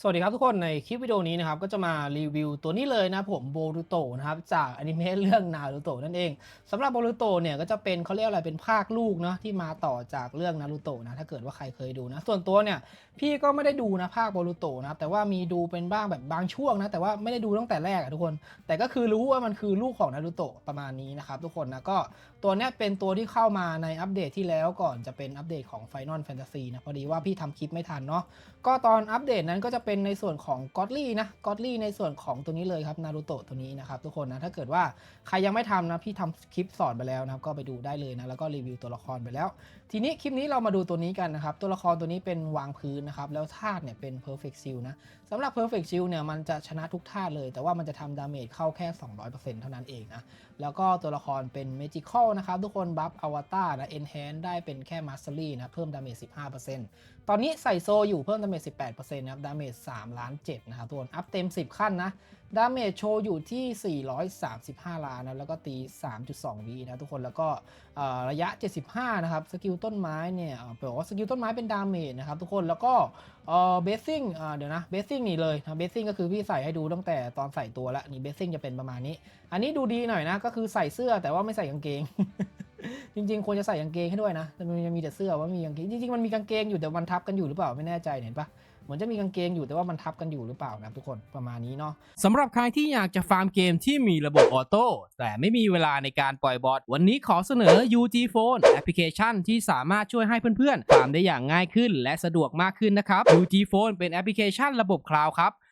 สวัสดีครับทุกคนในคลิปวิดีโอนี้นะครับก็จะมารีวิวตัวนี้เลยนะผมโบรูโตนะครับจากอนิเมะเรื่องนารูโตนั่นเองสำหรับโบรูโตเนี่ยก็จะเป็นเขาเรียกอะไรเป็นภาคลูกเนาะที่มาต่อจากเรื่องนารูโตนะถ้าเกิดว่าใครเคยดูนะส่วนตัวเนี่ยพี่ก็ไม่ได้ดูนะภาคโบรูโตนะครับแต่ว่ามีดูเป็นบ้างแบบบางช่วงนะแต่ว่าไม่ได้ดูตั้งแต่แรกอะทุกคน แต่ก็คือรู้ว่ามันคือลูกของนารูโตประมาณนี้นะครับทุกคนนะก็ตัวเนี้ยเป็นตัวที่เข้ามาในอัปเดตที่แล้วก่อนจะเป็นอัปเดตของ Final Fantasy นะพอดีว่าพี่ทำคลิปไม่ทันเนาะก็ตอนอัปเดตนั้นก็จะเป็นในส่วนของก็อดลี่นะก็อดลี่ในส่วนของตัวนี้เลยครับนารูโตะตัวนี้นะครับทุกคนนะถ้าเกิดว่าใครยังไม่ทำนะพี่ทำคลิปสอนไปแล้วนะครับก็ไปดูได้เลยนะแล้วก็รีวิวตัวละครไปแล้วทีนี้คลิปนี้เรามาดูตัวนี้กันนะครับ ตัวละครตัวนี้เป็นวางพื้นนะครับ แล้วธาตุเนี่ยเป็น perfect shield นะสำหรับ perfect shield เนี่ยมันจะชนะทุกธาตุเลย แต่ว่ามันจะทำดาเมจเข้าแค่ 200%เท่านั้นเองนะ แล้วก็ตัวละครเป็น magical นะครับ ทุกคนบัฟอวตารนะ enhance ได้เป็นแค่ mastery นะ เพิ่มดาเมจ 15%ตอนนี้ใส่โซอยู่เพิ่มดาเมจ 18%นะครับ ดาเมจ3ล้าน7นะครับทุกคน อัพเต็ม 10 ขั้นนะดาเมจโชว์อยู่ที่ 435 ล้านนะแล้วก็ตี 3.2 วินะทุกคนแล้วก็ระยะ 75 นะครับ สกิลต้นไม้เนี่ยเอ่อแปลว่าสกิลต้นไม้เป็นดาเมจนะครับทุกคนแล้วก็เบสซิ่งเดี๋ยวนะเบสซิ่งนี่เลยนะเบสซิ่งก็คือพี่ใส่ให้ดูตั้งแต่ตอนใส่ตัวล้วนี่เบสซิ่งจะเป็นประมาณนี้ อันนี้ดูดีหน่อยนะ ก็คือใส่เสื้อแต่ว่าไม่ใส่กางเกง จริงๆ ควรจะใส่กางเกงให้ด้วยนะมันยังมีแต่เสื้อว่ามีกางเกงจริงๆมันมีกางเกงอยู่แต่มันทับกันอยู่หรือเปล่าไม่แน่ใจเห็นปะ เหมือนจะมีกางเกงอยู่แต่ว่ามันทับกันอยู่หรือเปล่านะทุกคนประมาณนี้เนาะสำหรับใครที่อยากจะฟาร์มเกมที่มีระบบออโต้แต่ไม่มีเวลาในการปล่อยบอทวันนี้ขอเสนอ UG Phone แอปพลิเคชันที่สามารถช่วยให้เพื่อนๆฟาร์มได้อย่างง่ายขึ้น และสะดวกมากขึ้นนะครับ UG Phone เป็นแอปพลิเคชันระบบคลาวด์ครับ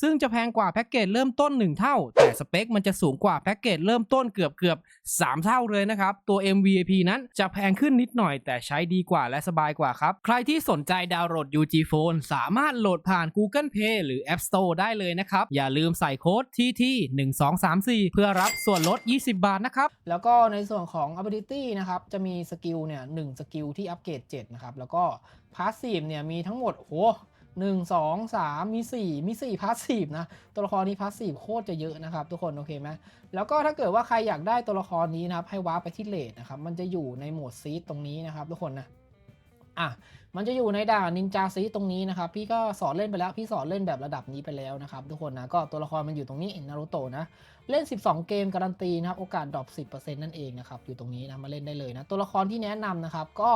ซึ่งจะแพงกว่าแพ็กเกจเริ่มต้น 1 เท่า แต่สเปคมันจะสูงกว่าแพ็กเกจเริ่มต้นเกือบเกือบ3 เท่าเลยนะครับ ตัว MVP นั้นจะแพงขึ้นนิดหน่อย แต่ใช้ดีกว่าและสบายกว่าครับ ใครที่สนใจดาวน์โหลด UG Phone สามารถโหลดผ่าน Google Play หรือ App Store ได้เลยนะครับ อย่าลืมใส่โค้ด TT 1 2 3 4 เพื่อรับส่วนลด 20 บาทนะครับ แล้วก็ในส่วนของ ability นะครับ จะมีสกิลเนี่ยหนึ่งสกิลที่อัปเกรด7นะครับ แล้วก็ passive เนี่ยมีทั้งหมดโห หนึ่งสองสามมีสี่มีสี่พาสซีฟนะ ตัวละครนี้พาสซีฟโคตรจะเยอะนะครับ ทุกคนโอเคไหมแล้วก็ถ้าเกิดว่าใครอยากได้ตัวละครนี้นะครับให้ว้าร์ปไปที่เลดนะครับมันจะอยู่ในโหมดซีดตรงนี้นะครับทุกคนนะ อะมันจะอยู่ในด่านนินจาซีตรงนี้นะครับ พี่ก็สอนเล่นไปแล้ว พี่สอนเล่นแบบระดับนี้ไปแล้วนะครับทุกคนนะ ก็ตัวละครมันอยู่ตรงนี้นารูโตะนะ เล่น 12 เกมการันตีนะครับ โอกาสดรอป10%นั่นเองนะครับ อยู่ตรงนี้นะ มาเล่นได้เลยนะ ตัวละครที่แนะนำนะครับ ก็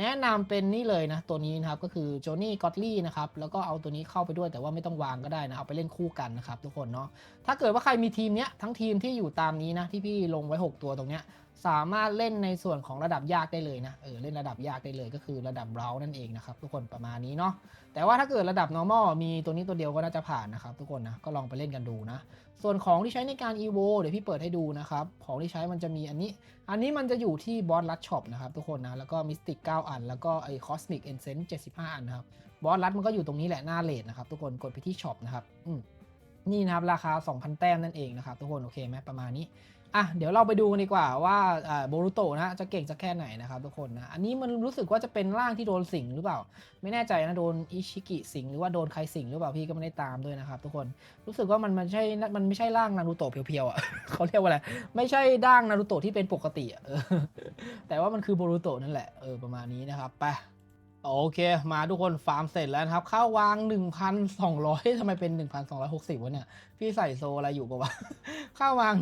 แนะนำเป็นนี่เลยนะ ตัวนี้นะครับ ก็คือโจนี่กอตลี่นะครับ แล้วก็เอาตัวนี้เข้าไปด้วยแต่ว่าไม่ต้องวางก็ได้นะ เอาไปเล่นคู่กันนะครับทุกคนเนาะ ถ้าเกิดว่าใครมีทีมเนี้ยทั้งทีมที่อยู่ตามนี้นะที่พี่ลงไว้ 6 ตัวตรงเนี้ย สามารถเล่นในส่วนของระดับยากได้เลยนะ เออเล่นระดับยากได้เลยก็คือระดับเรานั่นเองนะครับทุกคนประมาณนี้เนาะ แต่ว่าถ้าเกิดระดับ normal มีตัวนี้ตัวเดียวก็น่าจะผ่านนะครับทุกคนนะ ก็ลองไปเล่นกันดูนะ ส่วนของที่ใช้ในการ evo เดี๋ยวพี่เปิดให้ดูนะครับ ของที่ใช้มันจะมีอันนี้ อันนี้มันจะอยู่ที่บอสลัดช็อปนะครับทุกคนนะ แล้วก็มิสติก9อัน แล้วก็ไอ้คอสมิกเอนเซน75 อันนะครับ บอสลัดมันก็อยู่ตรงนี้แหละหน้าเลทนะครับทุกคน กดไปที่ช็อปนะครับ อืม นี่นะครับราคา 2,000 แต้มนั่นเองนะครับทุกคนโอเคไหมประมาณนี้อะเดี๋ยวเราไปดูกันดีกว่าว่าโบรูโตนะจะเก่งสักแค่ไหนนะครับทุกคนนะอันนี้มันรู้สึกว่าจะเป็นร่างที่โดนสิงหรือเปล่า ไม่แน่ใจนะโดนอิชิกิสิงหรือว่าโดนใครสิงหรือเปล่าพี่ก็ไม่ได้ตามด้วยนะครับทุกคนรู้สึกว่ามันมันใช่มันไม่ใช่ร่างนารูโตะเพียวๆอะเขาเรียกว่าอะไรไม่ใช่ร่างนารูโตะที่เป็นปกติอะแต่ว่ามันคือโบรูโตะนั่นแหละเออประมาณนี้นะครับไป โอเค มาทุกคนฟาร์มเสร็จแล้วนะครับ ข้าววาง 1,200ทำไมเป็น 1,260วะเนี่ย พี่ใส่โซอะไรอยู่ปะวะ ข้าววาง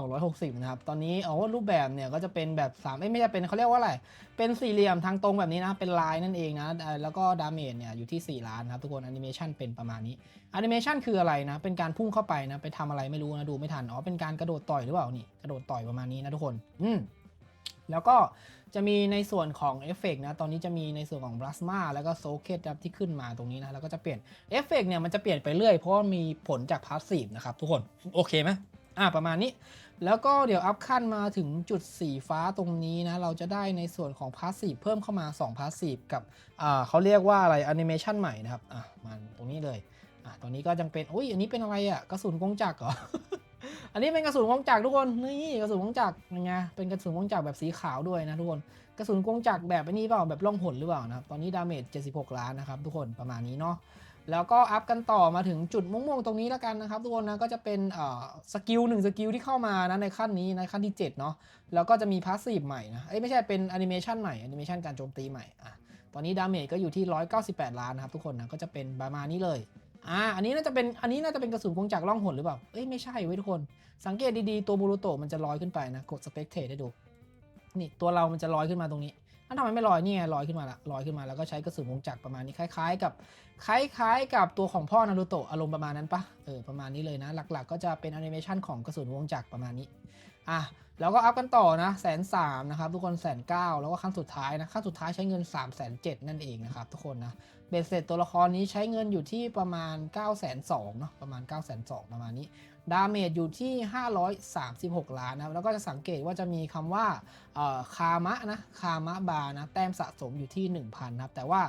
1,260 นะครับ ตอนนี้อ๋อรูปแบบเนี่ยก็จะเป็นแบบ3ไม่ไม่ใช่เป็นเขาเรียกว่าอะไร เป็นสี่เหลี่ยมทางตรงแบบนี้นะ เป็นลายนั่นเองนะ แล้วก็ดาเมจเนี่ยอยู่ที่ 4 ล้านครับทุกคนแอนิเมชันเป็นประมาณนี้แอนิเมชันคืออะไรนะ เป็นการพุ่งเข้าไปนะ ไปทำอะไรไม่รู้นะ ดูไม่ทัน อ๋อ เป็นการกระโดดต่อยหรือเปล่านี่ กระโดดต่อยประมาณนี้นะทุกคน อืม แล้วก็จะมีในส่วนของเอฟเฟกนะ ตอนนี้จะมีในส่วนของ plasma แล้วก็โซเคตครับที่ขึ้นมาตรงนี้นะ แล้วก็จะเปลี่ยนเอฟเฟกเนี่ยมันจะเปลี่ยนไปเรื่อย เพราะามีผลจากพาสซีฟนะครับทุกคน โอเคไหมอ่าประมาณนี้ แล้วก็เดี๋ยวอัพขั้นมาถึงจุดสีฟ้าตรงนี้นะ เราจะได้ในส่วนของพาสซีฟเพิ่มเข้ามา 2 พาสซีฟกับอ่าเขาเรียกว่าอะไรแอนิเมชันใหม่นะครับ อะมันตรงนี้เลย อะตรงนี้ก็จังเป็น อุ้ยอันนี้เป็นอะไรอะกระสุนกงจักรเหรอ อันนี้เป็นกระสุนกงจักรทุกคนนี่กระสุนกงจักรยังไงเป็นกระสุนกงจักรแบบสีขาวด้วยนะทุกคนกระสุนกงจักรแบบอ้นี้เปล่าแบบล่องหนหรือเปล่านะครับตอนนี้ดาเมจ76 ล้านนะครับทุกคนประมาณนี้เนาะแล้วก็อัพกันต่อมาถึงจุดม่วงๆตรงนี้แล้วกันนะครับทุกคนนะก็จะเป็นเอ่อสกิลหนึ่งสกิลที่เข้ามานะในขั้นนี้ในขั้นที่7เนาะแล้วก็จะมีพาสซีฟใหม่นะเอ้ยไม่ใช่เป็นแอนิเมชันใหม่แอนิเมชันการโจมตีใหม่อะตอนนี้ดาเมจก็อยู่ที่ 198 ล้านนะครับทุกคนนะก็จะเป็นประมาณนี้เลย อ่า อันนี้น่าจะเป็น อันนี้น่าจะเป็นกระสุนกงจักรล่องหนหรือเปล่า เอ้ยไม่ใช่เว้ยทุกคน สังเกตดีๆ ตัวบูรุโตะมันจะลอยขึ้นไปนะ กดสเปกเทให้ดู นี่ตัวเรามันจะลอยขึ้นมาตรงนี้อันทำไมไม่ลอยนี่ไงลอยขึ้นมาละลอยขึ้นมาแล้วก็ใช้กระสุนกงจักรประมาณนี้คล้าย ๆ กับคล้ายๆ กับตัวของพ่อนารูโตะอารมณ์ประมาณนั้นปะเออประมาณนี้เลยนะ หลักๆ ก็จะเป็นแอนิเมชันของกระสุนวงจักรประมาณนี้ อะแล้วก็อัพกันต่อนะแสนสามนะครับทุกคนแสนเก้าแล้วก็ขั้นสุดท้ายนะขั้นสุดท้ายใช้เงิน3ามแสนเนั่นเองนะครับทุกคนนะเบสเสร็จตัวละครนี้ใช้เงินอยู่ที่ประมาณ9 2 0 0 0เนาะประมาณ9 2 0 0 0ประมาณนี้ ดาเมจอยู่ที่ 536 ล้านนะแล้วก็จะสังเกตว่าจะมีคำว่าคามะนะคามะบานะแต้มสะสมอยู่ที่ 1,000นะครับแต่ว่า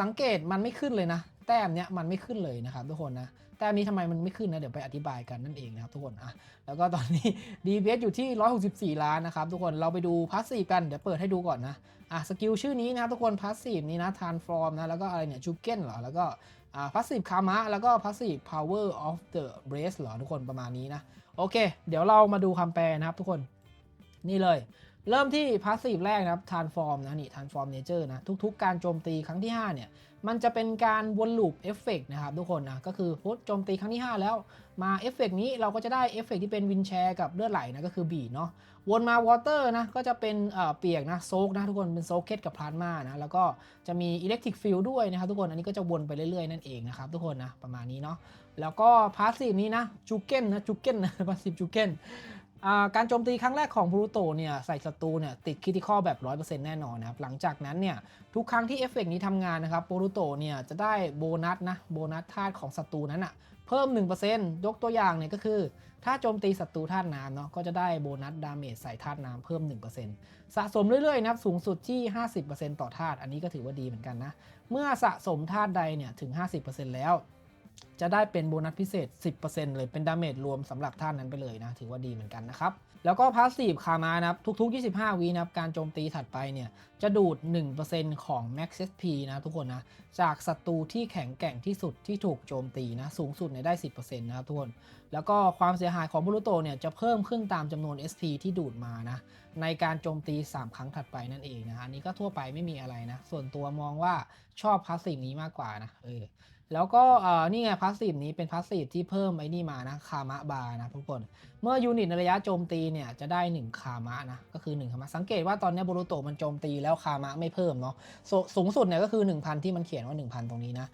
สังเกตมันไม่ขึ้นเลยนะ แต้มเนี้ยมันไม่ขึ้นเลยนะครับทุกคนนะแต้มนี้ทำไมมันไม่ขึ้นนะเดี๋ยวไปอธิบายกันนั่นเองนะครับทุกคนอะแล้วก็ตอนนี้ DPS อยู่ที่ 164 ล้านนะครับทุกคนเราไปดูพาสซีฟกันเดี๋ยวเปิดให้ดูก่อนนะอะสกิลชื่อนี้นะครับทุกคนพาสซีฟนี้นะทานฟอร์มนะแล้วก็อะไรเนี่ยจูเก้นเหรอแล้วก็อ่าพาสซีฟคามะแล้วก็พาสซีฟพาวเวอร์ออฟเดอะเบรสเหรอทุกคนประมาณนี้นะโอเค เดี๋ยวเรามาดูคำแปลนะครับทุกคนนี่เลยเริ่มที่พาสซีฟแรกนะครับทานฟอร์มนะนี่ทานฟอร์มเนเจอร์นะทุกๆ การโจมตีครั้งที่ 5 เนี่ย มันจะเป็นการวนลูปเอฟเฟกนะครับทุกคนนะก็คือพุทโจมตีครั้งที่ 5 แล้ว มาเอฟเฟกนี้เราก็จะได้เอฟเฟกที่เป็นวินแชร์กับเลือดไหลนะก็คือบีเนาะวนมาวอเตอร์นะก็จะเป็นเอ่อเปียกนะโซกนะทุกคนเป็นโซกเคสกับพลาสมานะแล้วก็จะมีอิเล็กทริกฟิลด้วยนะครับทุกคนอันนี้ก็จะวนไปเรื่อยๆ นั่นเองนะครับทุกคนนะประมาณนี้เนาะแล้วก็พาสซีฟนี้นะจูเก้นนะจูเก้นนะพาสซีฟจูเก้น การโจมตีครั้งแรกของบรูโตเนี่ยใส่ศัตรูเนี่ยติดคริติคอลแบบ 100%แน่นอนนะครับ หลังจากนั้นเนี่ยทุกครั้งที่เอฟเฟกนี้ทำงานนะครับบรูโตเนี่ยจะได้โบนัสนะโบนัสธาตุของศัตรูนั้นอะเพิ่ม 1%ยกตัวอย่างเนี่ยก็คือ ถ้าโจมตีศัตรูธาตุน้ำเนาะก็จะได้โบนัสดาเมจใส่ธาตุน้ำเพิ่ม 1%สะสมเรื่อยๆนะครับสูงสุดที่ 50%ต่อธาตุอันนี้ก็ถือว่าดีเหมือนกันนะเมื่อสะสมธาตุใดเนี่ยถึง 50%แล้ว จะได้เป็นโบนัสพิเศษ 10%เลยเป็นดาเมจรวมสำหรับท่านนั้นไปเลยนะ ถือว่าดีเหมือนกันนะครับ แล้วก็พาสซีฟคามานะครับทุก ๆ 25 วินะครับ การโจมตีถัดไปเนี่ย จะดูด 1%ของ Max SP นะทุกคนนะ จากศัตรูที่แข็งแกร่งที่สุดที่ถูกโจมตีนะ สูงสุดเนี่ยได้ 10%นะครับทุกคน แล้วก็ความเสียหายของบรูโตเนี่ยจะเพิ่มขึ้นตามจำนวน SP ที่ดูดมานะในการโจมตี 3 ครั้งถัดไปนั่นเองนะอันนี้ก็ทั่วไปไม่มีอะไรนะ ส่วนตัวมองว่าชอบพาสซีฟนี้มากกว่านะเออแล้วก็เออนี่ไงพาสซีฟนี้เป็นพาสซีฟที่เพิ่มไอ้นี่มานะคามะบาร์นะทุกคนเมื่อยูนิตในระยะโจมตีเนี่ยจะได้ 1 คามะนะก็คือ1คามะสังเกตว่าตอนนี้บรูโตมันโจมตีแล้วคามะไม่เพิ่มเนาะสสูงสุดเนี่ยก็คือ 1,000 ที่มันเขียนว่า 1,000 ตรงนี้นะ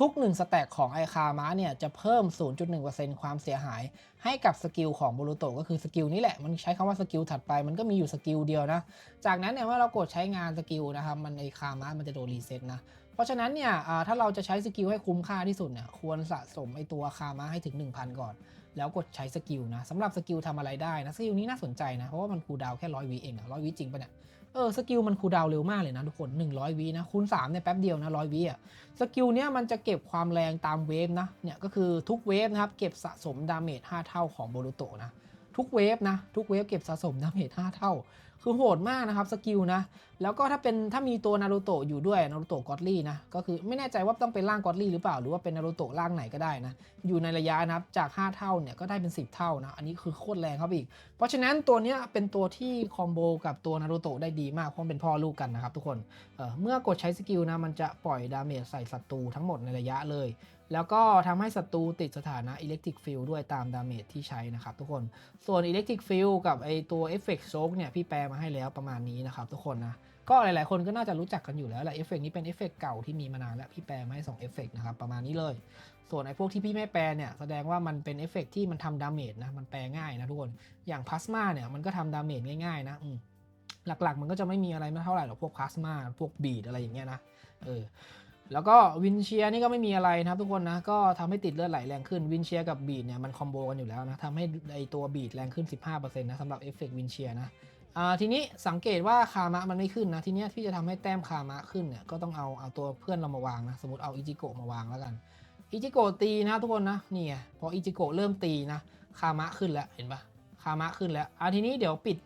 ทุก ๆ 1 สแต็กของไอคามะเนี่ยจะเพิ่ม 0.1%ความเสียหาย ให้กับสกิลของบูรุโตก็คือสกิลนี้แหละ มันใช้คำว่าสกิลถัดไปมันก็มีอยู่สกิลเดียวนะ จากนั้นเนี่ยเมื่อเรากดใช้งานสกิลนะครับมันไอคามะมันจะโดนรีเซ็ตนะ เพราะฉะนั้นเนี่ยถ้าเราจะใช้สกิลให้คุ้มค่าที่สุดเนี่ยควรสะสมไอตัวคามะให้ถึง 1,000 ก่อน แล้วกดใช้สกิลนะสำหรับสกิลทำอะไรได้นะสกิลนี้น่าสนใจนะเพราะว่ามันคูดาวแค่ร้อยวิเองอะร้อยวิจริงปะเนี่ย เออสกิลมันคูดาวเร็วมากเลยนะทุกคน 100วินะคูณ3เนี่ยแป๊บเดียวนะร้อยวิอะสกิลเนี้ยมันจะเก็บความแรงตามเวฟนะเนี่ยก็คือทุกเวฟนะครับเก็บสะสมดาเมจ5เท่าของโบรุโตนะทุกเวฟนะทุกเวฟเก็บสะสมดาเมจ5เท่า คือโหดมากนะครับสกิลนะ แล้วก็ถ้าเป็นถ้ามีตัวนารูโตะอยู่ด้วยนารูโตะกอตลี่นะ ก็คือไม่แน่ใจว่าต้องเป็นร่างกอตลี่หรือเปล่า หรือว่าเป็นนารูโตะร่างไหนก็ได้นะ อยู่ในระยะนะครับจาก 5 เท่าเนี่ยก็ได้เป็น 10 เท่านะ อันนี้คือโคตรแรงครับอีก เพราะฉะนั้นตัวเนี้ยเป็นตัวที่คอมโบกับตัวนารูโตะได้ดีมากเพราะเป็นพ่อลูกกันนะครับทุกคนเเมื่อกดใช้สกิลนะมันจะปล่อยดาเมจใส่ศัตรูทั้งหมดในระยะเลย แล้วก็ทำให้ศัตรูติดสถานะอิเล็กทริกฟิลด้วยตามดาเมจที่ใช้นะครับทุกคน ส่วนอิเล็กทริกฟิลกับไอตัวเอฟเฟกต์โซกเนี่ยพี่แปลมาให้แล้วประมาณนี้นะครับทุกคนนะก็หลายๆ คนก็น่าจะรู้จักกันอยู่แล้วแหละเอฟเฟกนี้เป็นเอฟเฟกเก่าที่มีมานานแล้วพี่แปลมาให้2เอฟเฟกนะครับประมาณนี้เลย ส่วนไอ้พวกที่พี่ไม่แปลเนี่ยแสดงว่ามันเป็นเอฟเฟกที่มันทำดาเมจนะมันแปลง่ายนะทุกคนอย่างพลาสมาเนี่ยมันก็ทำดาเมจง่ายๆนะหลักๆ มันก็จะไม่มีอะไรไม่เท่าไหร่หรอกพวกพลาสมาพวกบีดอะไรอย่างเงี้ยนะเออ แล้วก็วินเชียนี่ก็ไม่มีอะไรนะครับทุกคนนะ ก็ทำให้ติดเลือดไหลแรงขึ้นวินเชียกับบีดเนี่ยมันคอมโบกันอยู่แล้วนะทำให้ไอตัวบีดแรงขึ้น 15%นะสำหรับเอฟเฟกต์วินเชียนะอ่าทีนี้สังเกตว่าคามะมันไม่ขึ้นนะ ทีนี้ที่จะทำให้แต้มคามะขึ้นเนี่ยก็ต้องเอาเอาตัวเพื่อนเรามาวางนะ สมมติเอาอิจิโกะมาวางแล้วกันอิจิโกะตีนะทุกคนนะนี่พออิจิโกะเริ่มตีนะคามะขึ้นแล้วเห็นปะคามะขึ้นแล้วอะทีนี้เดี๋ยวปิด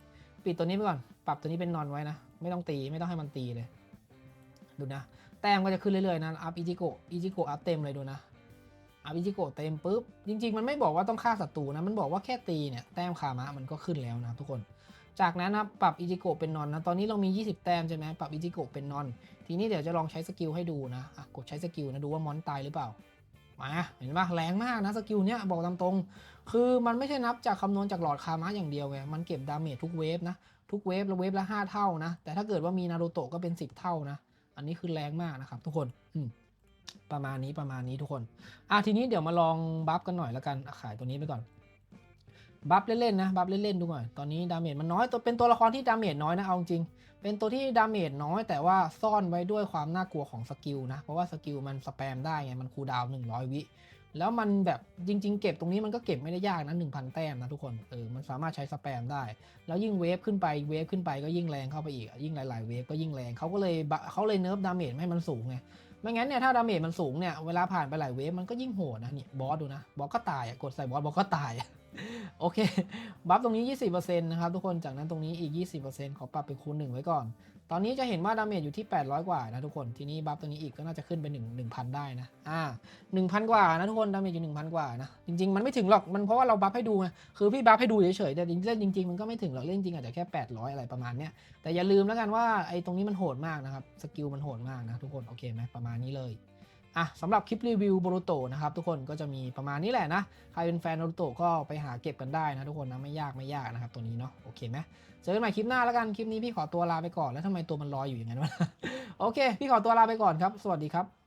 ปิดตัวนี้ไปก่อน ปรับตัวนี้เป็นนอนไว้นะ ไม่ต้องตีไม่ต้องให้มันตีเลย ดูนะ แต้มก็จะขึ้นเรื่อยๆนะ อัพอิจิโกะอิจิโกะอัพเต็มเลยดูนะ อัพอิจิโกะเต็มปุ๊บ จริง ๆ มันไม่บอกว่าต้องฆ่าศัตรูนะ มันบอกว่าแค่ตีเนี่ย แต้มคามะมันก็ขึ้นแล้วนะทุกคน จากนั้นนะปรับอิจิโกะเป็นนอนนะ ตอนนี้เรามี 20 แต้มใช่ไหมปรับอิจิโกะเป็นนอน ทีนี้เดี๋ยวจะลองใช้สกิลให้ดูนะะกดใช้สกิลนะ ดูว่ามอนตายหรือเปล่า มา เห็นปะแรงมากนะสกิลเนี้ยบอกตามตรง คือมันไม่ใช่นับจากคำนวณจากหลอดคามะอย่างเดียวไง มันเก็บดาเมจทุกเวฟนะ ทุกเวฟละเวฟละห้าเท่านะ แต่ถ้าเกิดว่ามีนารูโตะก็เป็น 10 เท่านะ อันนี้คือแรงมากนะครับ ทุกคนอืประมาณนี้ประมาณนี้ทุกคน อะทีนี้เดี๋ยวมาลองบัฟกันหน่อยแล้วกันขายตัวนี้ไปก่อน บัฟเล่นๆนะบัฟเล่นๆดูหน่อย ตอนนี้ดาเมจมันน้อยตัวเป็นตัวละครที่ดาเมจน้อยนะเอาจริง เป็นตัวที่ดาเมจน้อยแต่ว่าซ่อนไว้ด้วยความน่ากลัวของสกิลนะ เพราะว่าสกิลมันสแปมได้ไง มันคูลดาวน์100 วิ แล้วมันแบบจริง ๆ เก็บตรงนี้มันก็เก็บไม่ได้ยากนะ1,000แต้มนะทุกคนเออมันสามารถใช้สแปมได้ แล้วยิ่งเวฟขึ้นไปเวฟขึ้นไปก็ยิ่งแรงเข้าไปอีก ยิ่งหลายๆเวฟก็ยิ่งแรงเขาก็เลยเขาเลยเนิร์ฟดาเมจให้มันสูงไงไม่งั้นเนี่ยถ้าดาเมจมันสูงเนี่ยเวลาผ่านไปหลายเวฟมันก็ยิ่งโหดนะเนี่ยบอสดูนะบอสก็ตายกดใส่บอสบอสก็ตายโอเค บัฟตรงนี้ 20%นะครับทุกคนจากนั้นตรงนี้อีก 20%ขอปรับเป็นคูณ1ไว้ก่อน ตอนนี้จะเห็นว่าดาเมจอยู่ที่ 800 กว่านะทุกคน ทีนี้บัฟตรงนี้อีกก็น่าจะขึ้นเป็น1 1,000 ได้นะ อ่า 1,000 กว่านะทุกคน ดาเมจอยู่ 1,000 กว่านะ จริง ๆ มันไม่ถึงหรอก มันเพราะว่าเราบัฟให้ดูไง คือพี่บัฟให้ดูเฉยๆ แต่เล่นจริงๆมันก็ไม่ถึงหรอกเล่นจริงอาจจะแค่ 800 อะไรประมาณเนี้ย แต่อย่าลืมแล้วกันว่าไอ้ตรงนี้มันโหดมากนะครับ สกิลมันโหดมากนะทุกคน โอเคไหมประมาณนี้เลย อะสำหรับคลิปรีวิวโบรูโตนะครับทุกคนก็จะมีประมาณนี้แหละนะ ใครเป็นแฟนโบรูโตก็ไปหาเก็บกันได้นะทุกคนนะไม่ยากไม่ยากนะครับตัวนี้เนาะโอเคไหมเจอกันใหม่คลิปหน้าแล้วกันคลิปนี้พี่ขอตัวลาไปก่อนแล้วทำไมตัวมันลอยอยู่อย่างนั้นวะโอเค พี่ขอตัวลาไปก่อนครับ สวัสดีครับ